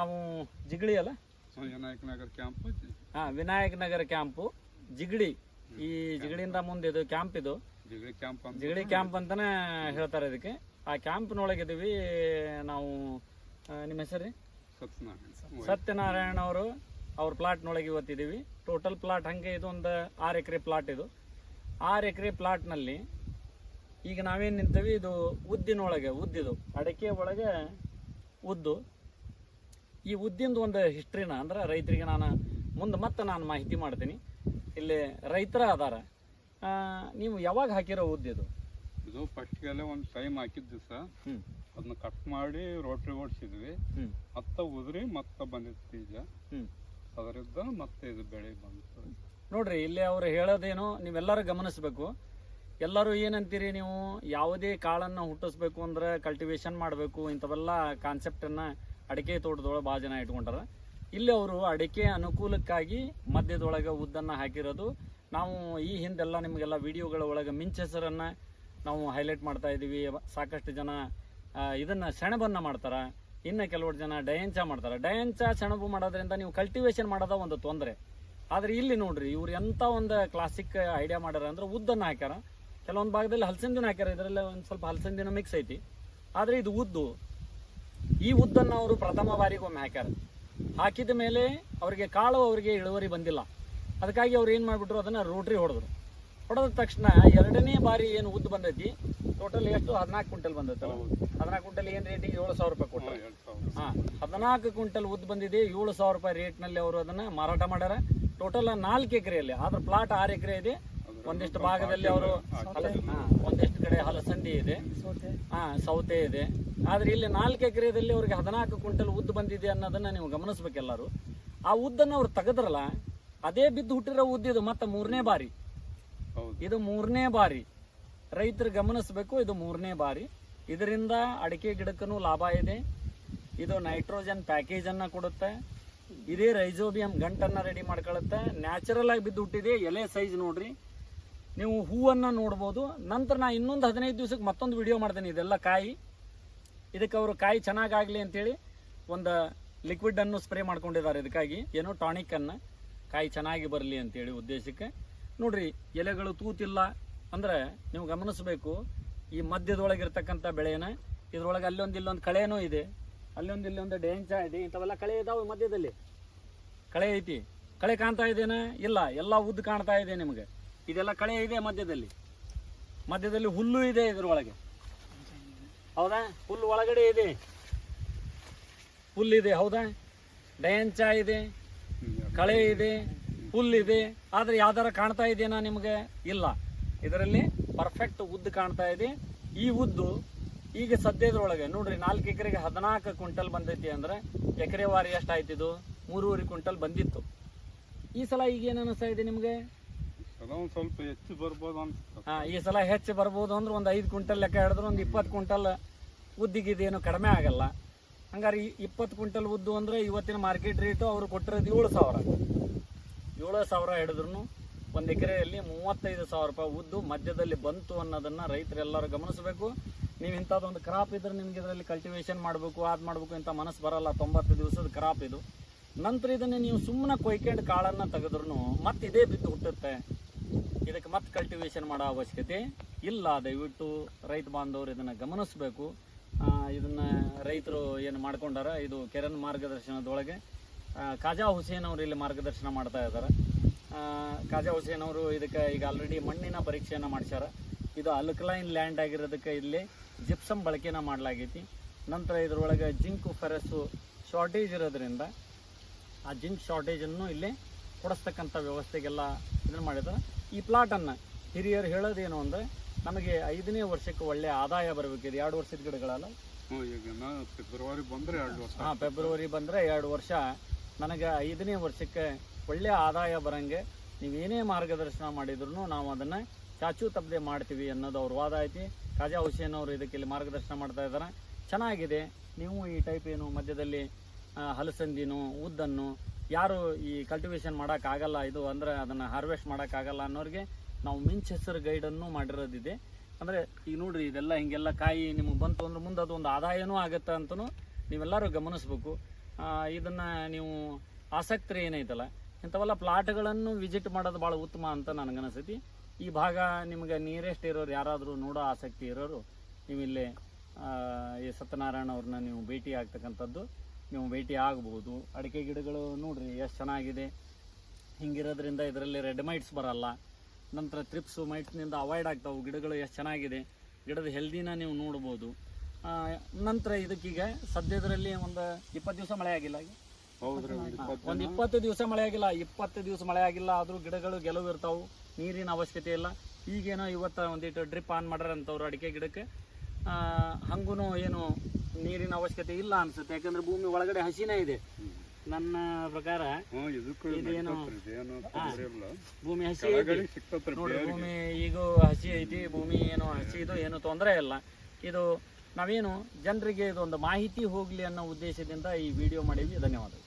ನಾವು ಜಿಗಳಿ ಅಲ್ಲ? ವಿನಾಯಕ ನಗರ ಕ್ಯಾಂಪ್ ಹಾ ವಿನಾಯಕ ನಗರ ಕ್ಯಾಂಪು ಜಿಗಳಿ. ಈ ಜಿಗಳಿಯಿಂದ ಮುಂದೆ ಇದು ಕ್ಯಾಂಪ್ ಇದು. ಜಿಗಳಿ ಕ್ಯಾಂಪ್ ಜಿಗಳಿ ಕ್ಯಾಂಪ್ ಅಂತಾನೆ ಹೇಳ್ತಾರೆ ಇದಕ್ಕೆ. ಆ ಕ್ಯಾಂಪ್ನೊಳಗಿದ್ದೀವಿ ನಾವು ನಿಮ್ಮ ಹೆಸರು ಸತ್ಯನಾರಾಯಣ. ಸತ್ಯನಾರಾಯಣ ಅವರು ಅವ್ರ ಪ್ಲಾಟ್ನೊಳಗೆ ಇವತ್ತಿದ್ದೀವಿ ಟೋಟಲ್ ಪ್ಲಾಟ್ ಹಂಗೆ ಇದು ಒಂದು ಆರು ಎಕರೆ ಪ್ಲಾಟ್ ಇದು. ಆರು ಎಕರೆ ಪ್ಲಾಟ್ನಲ್ಲಿ ಈಗ ನಾವೇನು ನಿಂತೀವಿ ಇದು ಉದ್ದಿನೊಳಗೆ ಉದ್ದಿದು. ಅಡಕೆ ಒಳಗೆ ಉದ್ದು ಈ ಉದ್ದಿಂದ ಒಂದು ಹಿಸ್ಟ್ರಿನ ಅಂದ್ರೆ ರೈತರಿಗೆ ನಾನು ಮುಂದೆ ಮತ್ತೆ ನಾನು ಮಾಹಿತಿ ಮಾಡ್ತೀನಿ. ಇಲ್ಲಿ ರೈತರ ಅದಾರ ನೀವು ಯಾವಾಗ ಹಾಕಿರೋ ಉದ್ದಿದು ಇದು? ಫಸ್ಟ್ಗೆಲ್ಲ ಒಂದು ಟೈಮ್ ಹಾಕಿದ್ದು ಸರ್. ಅದನ್ನ ಕಟ್ ಮಾಡಿ ರೋಟ್ರಿ ಓಡಿಸಿದ್ವಿ. ಮತ್ತ ಉದ್ರಿ ಮತ್ತೆ ಬಂದಿತ್ತು ಬೀಜ. ಅದರಿಂದ ಮತ್ತೆ ಇದು ಬೆಳೆ ಬಂತು. ನೋಡ್ರಿ ಇಲ್ಲಿ ಅವ್ರು ಹೇಳೋದೇನು ನೀವೆಲ್ಲರೂ ಗಮನಿಸ್ಬೇಕು. ಎಲ್ಲರೂ ಏನಂತೀರಿ ನೀವು? ಯಾವುದೇ ಕಾಳನ್ನು ಹುಟ್ಟಿಸ್ಬೇಕು ಅಂದ್ರೆ ಕಲ್ಟಿವೇಶನ್ ಮಾಡಬೇಕು ಇಂಥವೆಲ್ಲ ಕಾನ್ಸೆಪ್ಟನ್ನು ಅಡಿಕೆ ತೋಟದೊಳಗೆ ಭಾಳ ಜನ ಇಟ್ಕೊಂಡಾರ. ಇಲ್ಲಿ ಅವರು ಅಡಿಕೆ ಅನುಕೂಲಕ್ಕಾಗಿ ಮಧ್ಯದೊಳಗೆ ಉದ್ದನ್ನು ಹಾಕಿರೋದು. ನಾವು ಈ ಹಿಂದೆಲ್ಲ ನಿಮಗೆಲ್ಲ ವಿಡಿಯೋಗಳ ಒಳಗೆ ಮಿಂಚ್ ಹೆಸರನ್ನು ನಾವು ಹೈಲೈಟ್ ಮಾಡ್ತಾ ಇದ್ದೀವಿ. ಸಾಕಷ್ಟು ಜನ ಇದನ್ನು ಸೆಣಬನ್ನು ಮಾಡ್ತಾರೆ. ಇನ್ನು ಕೆಲವರು ಜನ ಡಯಂಚ ಮಾಡ್ತಾರೆ. ಡಯಂಚ ಸೆಣಬು ಮಾಡೋದ್ರಿಂದ ನೀವು ಕಲ್ಟಿವೇಷನ್ ಮಾಡೋದ ಒಂದು ತೊಂದರೆ. ಆದ್ರೆ ಇಲ್ಲಿ ನೋಡ್ರಿ, ಇವ್ರು ಎಂಥ ಒಂದು ಕ್ಲಾಸಿಕ್ ಐಡಿಯಾ ಮಾಡ್ಯಾರ ಅಂದ್ರೆ ಉದ್ದನ್ನು ಹಾಕ್ಯಾರ. ಕೆಲವೊಂದು ಭಾಗದಲ್ಲಿ ಹಲಸಂದಿನ ಹಾಕ್ಯಾರ. ಇದರಲ್ಲಿ ಒಂದು ಸ್ವಲ್ಪ ಹಲಸಂದಿನ ಮಿಕ್ಸ್ ಐತಿ. ಆದ್ರೆ ಇದು ಉದ್ದು ಈ ಉದ್ದನ್ನು ಅವರು ಪ್ರಥಮ ಬಾರಿಗೆ ಒಮ್ಮೆ ಹಾಕ್ಯಾರ. ಹಾಕಿದ ಮೇಲೆ ಅವರಿಗೆ ಕಾಳು ಅವರಿಗೆ ಇಳುವರಿ ಬಂದಿಲ್ಲ. ಅದಕ್ಕಾಗಿ ಅವ್ರು ಏನು ಮಾಡಿಬಿಟ್ರು ಅದನ್ನ ರೋಟ್ರಿ ಹೊಡೆದ್ರು. ಹೊಡೆದ ತಕ್ಷಣ ಎರಡನೇ ಬಾರಿ ಏನು ಉದ್ದು ಬಂದೈತಿ ಟೋಟಲ್ ಎಷ್ಟು? ಹದಿನಾಲ್ಕು ಕ್ವಿಂಟಲ್ ಬಂದೈತಲ್ಲ? ಹದಿನಾಲ್ಕು ಕ್ವಿಂಟಲ್ ಏನು ರೇಟಿಗೆ ಏಳು ಸಾವಿರ ರೂಪಾಯಿ ಕೊಟ್ಟರು ಹಾ ಹದಿನಾಲ್ಕು ಕ್ವಿಂಟಲ್ ಉದ್ದು ಬಂದಿದೆ ಏಳು ಸಾವಿರ ರೂಪಾಯಿ ರೇಟ್ನಲ್ಲಿ ಅವರು ಅದನ್ನ ಮಾರಾಟ ಮಾಡ್ಯಾರ. ಟೋಟಲ್ ನಾಲ್ಕು ಎಕರೆಯಲ್ಲಿ ಆದ್ರೆ ಪ್ಲಾಟ್ ಆರು ಎಕರೆ ಇದೆ. ಒಂದಿಷ್ಟು ಭಾಗದಲ್ಲಿ ಅವರು ಒಂದಿಷ್ಟು ಕಡೆ ಹಲಸಂದಿ ಇದೆ. ಹಾ ಸೌತೆ ಇದೆ. ಆದ್ರೆ ಇಲ್ಲಿ ನಾಲ್ಕು ಎಕರೆದಲ್ಲಿ ಅವ್ರಿಗೆ ಹದಿನಾಲ್ಕು ಕ್ವಿಂಟಲ್ ಉದ್ದು ಬಂದಿದೆ ಅನ್ನೋದನ್ನ ನೀವು ಗಮನಿಸ್ಬೇಕು ಎಲ್ಲರೂ. ಆ ಉದ್ದನ್ನ ಅವ್ರು ತೆಗೆದ್ರಲ್ಲ ಅದೇ ಬಿದ್ದು ಹುಟ್ಟಿರೋ ಉದ್ದಿದು ಮತ್ತೆ ಮೂರನೇ ಬಾರಿ. ಇದು ಮೂರನೇ ಬಾರಿ. ರೈತರು ಗಮನಿಸಬೇಕು ಇದು ಮೂರನೇ ಬಾರಿ. ಇದರಿಂದ ಅಡಿಕೆ ಗಿಡಕ್ಕೂ ಲಾಭ ಇದೆ. ಇದು ನೈಟ್ರೋಜನ್ ಪ್ಯಾಕೇಜ್ ಅನ್ನ ಕೊಡುತ್ತೆ. ಇದೇ ರೈಜೋಬಿಯಂ ಗಂಟನ್ನ ರೆಡಿ ಮಾಡ್ಕೊಳ್ಳುತ್ತೆ ನ್ಯಾಚುರಲ್ ಆಗಿ ಬಿದ್ದು ಹುಟ್ಟಿದೆ ಎಲೆ ಸೈಜ್ ನೋಡ್ರಿ. ನೀವು ಹೂವನ್ನ ನೋಡ್ಬೋದು. ನಂತರ ನಾ ಇನ್ನೊಂದು ಹದಿನೈದು ದಿವಸಕ್ಕೆ ಮತ್ತೊಂದು ವಿಡಿಯೋ ಮಾಡ್ತೀನಿ ಇದೆಲ್ಲ ಕಾಯಿ. ಇದಕ್ಕೆ ಅವರು ಕಾಯಿ ಚೆನ್ನಾಗಾಗ್ಲಿ ಅಂತೇಳಿ ಒಂದು ಲಿಕ್ವಿಡ್ ಅನ್ನು ಸ್ಪ್ರೇ ಮಾಡ್ಕೊಂಡಿದ್ದಾರೆ. ಇದಕ್ಕಾಗಿ ಏನೋ ಟಾನಿಕ್ ಅನ್ನ ಕಾಯಿ ಚೆನ್ನಾಗಿ ಬರಲಿ ಅಂತೇಳಿ ಉದ್ದೇಶಕ್ಕೆ. ನೋಡ್ರಿ, ಎಲೆಗಳು ತೂತಿಲ್ಲ ಅಂದ್ರೆ ನೀವು ಗಮನಿಸಬೇಕು, ಈ ಮಧ್ಯದೊಳಗಿರ್ತಕ್ಕಂಥ ಬೆಳೆನ ಇದ್ರೊಳಗೆ ಅಲ್ಲೊಂದು ಇಲ್ಲೊಂದು ಕಳೆನೂ ಇದೆ. ಅಲ್ಲೊಂದು ಇಲ್ಲೊಂದು ಡೇಂಚ ಇದೆ, ಇಂಥವೆಲ್ಲ ಕಳೆ ಇದಾವೆ ಮಧ್ಯದಲ್ಲಿ. ಕಳೆ ಐತಿ. ಕಳೆ ಕಾಣ್ತಾ ಇದೇನ? ಇಲ್ಲ. ಎಲ್ಲ ಉದ್ದು ಕಾಣ್ತಾ ಇದೆ ನಿಮಗೆ. ಇದೆಲ್ಲ ಕಳೆ ಇದೆ ಮಧ್ಯದಲ್ಲಿ. ಮಧ್ಯದಲ್ಲಿ ಹುಲ್ಲು ಇದೆ ಇದ್ರೊಳಗೆ. ಹೌದಾ? ಹುಲ್ಲು ಒಳಗಡೆ ಇದೆ. ಹುಲ್ಲಿದೆ ಹೌದಾ? ಡಯಂಚ ಇದೆ, ಕಳೆ ಇದೆ ಹುಲ್ಲಿದೆ ಆದ್ರೆ ಯಾವ್ದಾರ ಕಾಣ್ತಾ ಇದೆಯಾ ನಿಮಗೆ? ಇಲ್ಲ. ಇದರಲ್ಲಿ ಪರ್ಫೆಕ್ಟ್ ಉದ್ದು ಕಾಣ್ತಾ ಇದೆ. ಈ ಉದ್ದು ಈಗ ಸದ್ಯದ್ರೊಳಗೆ ನೋಡ್ರಿ, ನಾಲ್ಕು ಎಕರೆಗೆ ಹದಿನಾಲ್ಕು ಕ್ವಿಂಟಲ್ ಬಂದೈತಿ ಅಂದ್ರೆ ಎಕರೆ ವಾರಿ ಎಷ್ಟಾಯ್ತಿದು ಮೂರುವರೆ ಕ್ವಿಂಟಲ್ ಬಂದಿತ್ತು. ಈ ಸಲ ಈಗ ಏನು ಅನಿಸ್ತಾ ಇದೆ ನಿಮಗೆ? ಅದ ಒಂದ್ ಸ್ವಲ್ಪ ಹೆಚ್ಚು ಬರ್ಬೋದು ಈ ಸಲ ಹೆಚ್ಚು ಬರ್ಬೋದು ಅಂದ್ರೆ ಒಂದು ಐದು ಕ್ವಿಂಟಲ್ ಲೆಕ್ಕ ಹಿಡಿದ್ರೆ ಒಂದು ಇಪ್ಪತ್ತು ಕ್ವಿಂಟಲ್ ಉದ್ದಿಗಿದೇನು ಕಡಿಮೆ ಆಗಲ್ಲ. ಹಂಗಾರೆ ಇಪ್ಪತ್ತು ಕ್ವಿಂಟಲ್ ಉದ್ದು ಅಂದ್ರೆ ಇವತ್ತಿನ ಮಾರ್ಕೆಟ್ ರೇಟು ಅವರು ಕೊಟ್ಟಿರೋದು ಏಳು ಸಾವಿರ. ಏಳು ಸಾವಿರ ಹಿಡಿದ್ರು ಒಂದು ಎಕರೆಯಲ್ಲಿ ಮೂವತ್ತೈದು ಸಾವಿರ ರೂಪಾಯಿ ಉದ್ದು ಮಧ್ಯದಲ್ಲಿ ಬಂತು ಅನ್ನೋದನ್ನ ರೈತರೆಲ್ಲರೂ ಗಮನಿಸಬೇಕು. ನೀವು ಇಂಥದ್ದೊಂದು ಕ್ರಾಪ್ ಇದ್ರೆ ನಿಮ್ಗೆ ಇದರಲ್ಲಿ ಕಲ್ಟಿವೇಷನ್ ಮಾಡಬೇಕು, ಅದು ಮಾಡಬೇಕು ಅಂತ ಮನಸ್ಸು ಬರಲ್ಲ. ತೊಂಬತ್ತು ದಿವಸದ ಕ್ರಾಪ್ ಇದು. ನಂತರ ಇದನ್ನ ನೀವು ಸುಮ್ಮನೆ ಕೊಯ್ಕೊಂಡು ಕಾಳನ್ನು ತೆಗೆದ್ರು ಮತ್ತೆ ಇದೇ ಬಿದ್ದು ಹುಟ್ಟುತ್ತೆ. ಇದಕ್ಕೆ ಮತ್ತೆ ಕಲ್ಟಿವೇಶನ್ ಮಾಡೋ ಅವಶ್ಯಕತೆ ಇಲ್ಲ. ದಯವಿಟ್ಟು ರೈತ ಬಾಂಧವರು ಇದನ್ನು ಗಮನಿಸಬೇಕು. ಇದನ್ನು ರೈತರು ಏನು ಮಾಡ್ಕೊಂಡಾರ, ಇದು ಕೆರನ್ ಮಾರ್ಗದರ್ಶನದೊಳಗೆ ಖಾಜಾ ಹುಸೇನ್ ಅವರು ಇಲ್ಲಿ ಮಾರ್ಗದರ್ಶನ ಮಾಡ್ತಾ ಇದ್ದಾರೆ ಖಾಜಾ ಹುಸೇನ್ ಅವರು ಇದಕ್ಕೆ ಈಗ ಆಲ್ರೆಡಿ ಮಣ್ಣಿನ ಪರೀಕ್ಷೆಯನ್ನು ಮಾಡಿಸ್ಯಾರ. ಇದು ಅಲ್ಕಲೈನ್ ಲ್ಯಾಂಡ್ ಆಗಿರೋದಕ್ಕೆ ಇಲ್ಲಿ ಜಿಪ್ಸಮ್ ಬಳಕೆನ ಮಾಡಲಾಗೈತಿ. ನಂತರ ಇದರೊಳಗೆ ಜಿಂಕ್ ಫೆರಸ್ಸು ಶಾರ್ಟೇಜ್ ಇರೋದ್ರಿಂದ ಆ ಜಿಂಕ್ ಶಾರ್ಟೇಜನ್ನು ಇಲ್ಲಿ ಕೊಡಿಸ್ತಕ್ಕಂಥ ವ್ಯವಸ್ಥೆಗೆಲ್ಲ ಇದನ್ನು ಮಾಡಿದ್ದಾರೆ ಈ ಪ್ಲಾಟನ್ನು ಹಿರಿಯರು ಹೇಳೋದೇನು ಅಂದರೆ ನಮಗೆ ಐದನೇ ವರ್ಷಕ್ಕೆ ಒಳ್ಳೆಯ ಆದಾಯ ಬರಬೇಕಿದೆ ಎರಡು ವರ್ಷದ ಗಿಡಗಳಲ್ಲ. ಫೆಬ್ರವರಿ ಬಂದ್ರೆ ಎರಡು ವರ್ಷ. ಹಾಂ ಫೆಬ್ರವರಿ ಬಂದರೆ ಎರಡು ವರ್ಷ. ನನಗೆ ಐದನೇ ವರ್ಷಕ್ಕೆ ಒಳ್ಳೆಯ ಆದಾಯ ಬರಂಗೆ ನೀವೇನೇ ಮಾರ್ಗದರ್ಶನ ಮಾಡಿದ್ರು ನಾವು ಅದನ್ನು ಚಾಚು ತಪ್ಪದೆ ಮಾಡ್ತೀವಿ ಅನ್ನೋದು ಅವ್ರ ವಾದ ಐತಿ. ಖಾಜಾ ಹುಸೇನ್ ಅವರು ಇದಕ್ಕೆ ಇಲ್ಲಿ ಮಾರ್ಗದರ್ಶನ ಮಾಡ್ತಾ ಇದ್ದಾರೆ ಚೆನ್ನಾಗಿದೆ. ನೀವು ಈ ಟೈಪ್ ಏನು ಮಧ್ಯದಲ್ಲಿ ಹಲಸಂದಿನು ಉದ್ದನ್ನು ಯಾರು ಈ ಕಲ್ಟಿವೇಶನ್ ಮಾಡೋಕ್ಕಾಗಲ್ಲ, ಇದು ಅಂದರೆ ಅದನ್ನು ಹಾರ್ವೆಸ್ಟ್ ಮಾಡೋಕ್ಕಾಗಲ್ಲ ಅನ್ನೋರಿಗೆ ನಾವು ಮಿಂಚ್ ಹೆಸರು ಗೈಡನ್ನು ಮಾಡಿರೋದಿದೆ. ಅಂದರೆ ಈಗ ನೋಡ್ರಿ, ಇದೆಲ್ಲ ಹಿಂಗೆಲ್ಲ ಕಾಯಿ ನಿಮಗೆ ಬಂತು ಅಂದ್ರೆ ಮುಂದೆ ಅದು ಒಂದು ಆದಾಯನೂ ಆಗುತ್ತೆ ಅಂತಲೂ ನೀವೆಲ್ಲರೂ ಗಮನಿಸ್ಬೇಕು. ಇದನ್ನು ನೀವು ಆಸಕ್ತಿ ಏನೈತಲ್ಲ, ಇಂಥವೆಲ್ಲ ಪ್ಲಾಟ್ಗಳನ್ನು ವಿಸಿಟ್ ಮಾಡೋದು ಭಾಳ ಉತ್ತಮ ಅಂತ ನನಗನ್ನಿಸ್ತೈತಿ. ಈ ಭಾಗ ನಿಮಗೆ ನಿಯರೆಸ್ಟ್ ಇರೋರು ಯಾರಾದರೂ ನೋಡೋ ಆಸಕ್ತಿ ಇರೋರು ನೀವು ಇಲ್ಲಿ ಈ ಸತ್ಯನಾರಾಯಣ ಅವ್ರನ್ನ ನೀವು ಭೇಟಿ ಆಗ್ತಕ್ಕಂಥದ್ದು. ನೀವು ಭೇಟಿ ಆಗ್ಬೋದು. ಅಡಿಕೆ ಗಿಡಗಳು ನೋಡ್ರಿ ಎಷ್ಟು ಚೆನ್ನಾಗಿದೆ. ಹಿಂಗಿರೋದ್ರಿಂದ ಇದರಲ್ಲಿ ರೆಡ್ ಮೈಟ್ಸ್ ಬರಲ್ಲ. ನಂತರ ತ್ರಿಪ್ಸು ಮೈಟ್ಸ್ನಿಂದ ಅವಾಯ್ಡ್ ಆಗ್ತಾವೆ. ಗಿಡಗಳು ಎಷ್ಟು ಚೆನ್ನಾಗಿದೆ. ಗಿಡದ ಹೆಲ್ದಿನ ನೀವು ನೋಡ್ಬೋದು. ಆ, ನಂತರ ಇದಕ್ಕೀಗ ಸದ್ಯದರಲ್ಲಿ ಒಂದು ಇಪ್ಪತ್ತು ದಿವಸ ಮಳೆ ಆಗಿಲ್ಲ. ಒಂದ್ ಇಪ್ಪತ್ತು ದಿವಸ ಮಳೆ ಆಗಿಲ್ಲ. ಇಪ್ಪತ್ತು ದಿವಸ ಮಳೆ ಆಗಿಲ್ಲ. ಆದರೂ ಗಿಡಗಳು ಗೆಲುವು ಇರ್ತಾವೆ. ನೀರಿನ ಅವಶ್ಯಕತೆ ಇಲ್ಲ. ಈಗೇನೋ ಇವತ್ತು ಒಂದಿಟ್ಟು ಡ್ರಿಪ್ ಆನ್ ಮಾಡ್ಯಾರ ಅಂತವ್ರು ಅಡಿಕೆ ಗಿಡಕ್ಕೆ. ಹಂಗೂ ಏನು ನೀರಿನ ಅವಶ್ಯಕತೆ ಇಲ್ಲ ಅನ್ಸುತ್ತೆ. ಯಾಕಂದ್ರೆ ಭೂಮಿ ಒಳಗಡೆ ಹಸಿನೇ ಇದೆ. ನನ್ನ ಪ್ರಕಾರ ಇದೇನು? ಭೂಮಿ ಹಸಿ ನೋಡಿ ಭೂಮಿ ಈಗ ಹಸಿ ಐತಿ ಭೂಮಿ ಏನು ಹಸಿ ಇದು ಏನು ತೊಂದರೆ ಇಲ್ಲ. ಇದು ನಾವೇನು ಜನರಿಗೆ ಇದೊಂದು ಮಾಹಿತಿ ಹೋಗ್ಲಿ ಅನ್ನೋ ಉದ್ದೇಶದಿಂದ ಈ ವಿಡಿಯೋ ಮಾಡಿದ್ವಿ. ಧನ್ಯವಾದಗಳು.